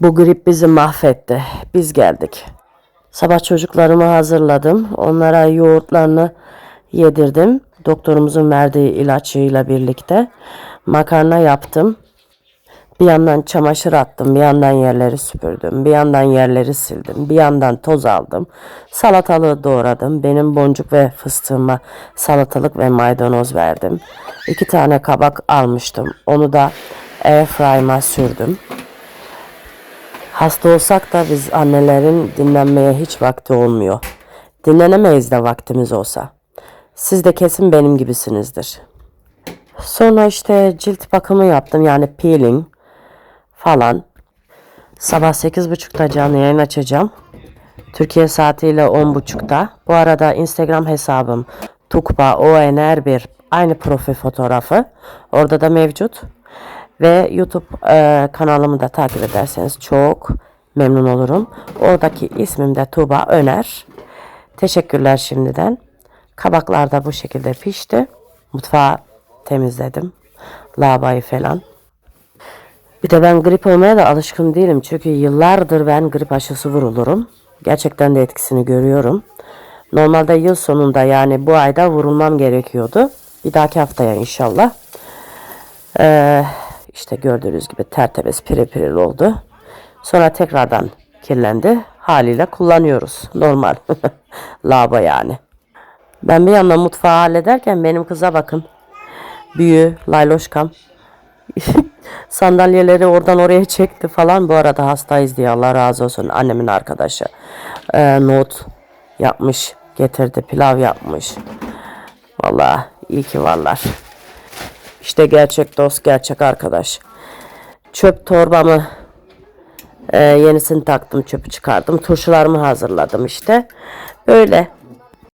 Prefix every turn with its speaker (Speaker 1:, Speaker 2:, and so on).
Speaker 1: Bu grip bizi mahvetti. Biz geldik. Sabah çocuklarımı hazırladım. Onlara yoğurtlarını yedirdim. Doktorumuzun verdiği ilaçıyla birlikte. Makarna yaptım. Bir yandan çamaşır attım, bir yandan yerleri süpürdüm, bir yandan yerleri sildim, bir yandan toz aldım. Salatalığı doğradım. Benim boncuk ve fıstığıma salatalık ve maydanoz verdim. İki tane kabak almıştım. Onu da airfryer'ıma sürdüm. Hasta olsak da biz annelerin dinlenmeye hiç vakti olmuyor. Dinlenemeyiz de vaktimiz olsa. Siz de kesin benim gibisinizdir. Sonra işte cilt bakımı yaptım yani peeling falan. Sabah 8.30'da canlı yayın açacağım. Türkiye saatiyle 10.30'da. Bu arada Instagram hesabım Tukba ONR1 aynı profil fotoğrafı. Orada da mevcut. Ve YouTube e, kanalımı da takip ederseniz çok memnun olurum. Oradaki ismim de Tuğba Öner. Teşekkürler şimdiden. Kabaklar da bu şekilde pişti. Mutfağı temizledim. Lavabayı falan. Bir de ben grip olmaya da alışkın değilim. Çünkü yıllardır ben grip aşısı vurulurum. Gerçekten de etkisini görüyorum. Normalde yıl sonunda yani bu ayda vurulmam gerekiyordu. Bir dahaki haftaya inşallah. Ee, işte gördüğünüz gibi tertemiz piril piril oldu. Sonra tekrardan kirlendi. Haliyle kullanıyoruz. Normal. Lavabo yani. Ben bir yandan mutfağı hallederken benim kıza bakın. Büyü, layloşkam. Sandalyeleri oradan oraya çekti falan. Bu arada hastayız diye Allah razı olsun. Annemin arkadaşı. Ee, nohut yapmış. Getirdi. Pilav yapmış. Vallahi iyi ki varlar. İşte gerçek dost, gerçek arkadaş. Çöp torbamı e, yenisini taktım, çöpü çıkardım. Turşularımı hazırladım işte. Böyle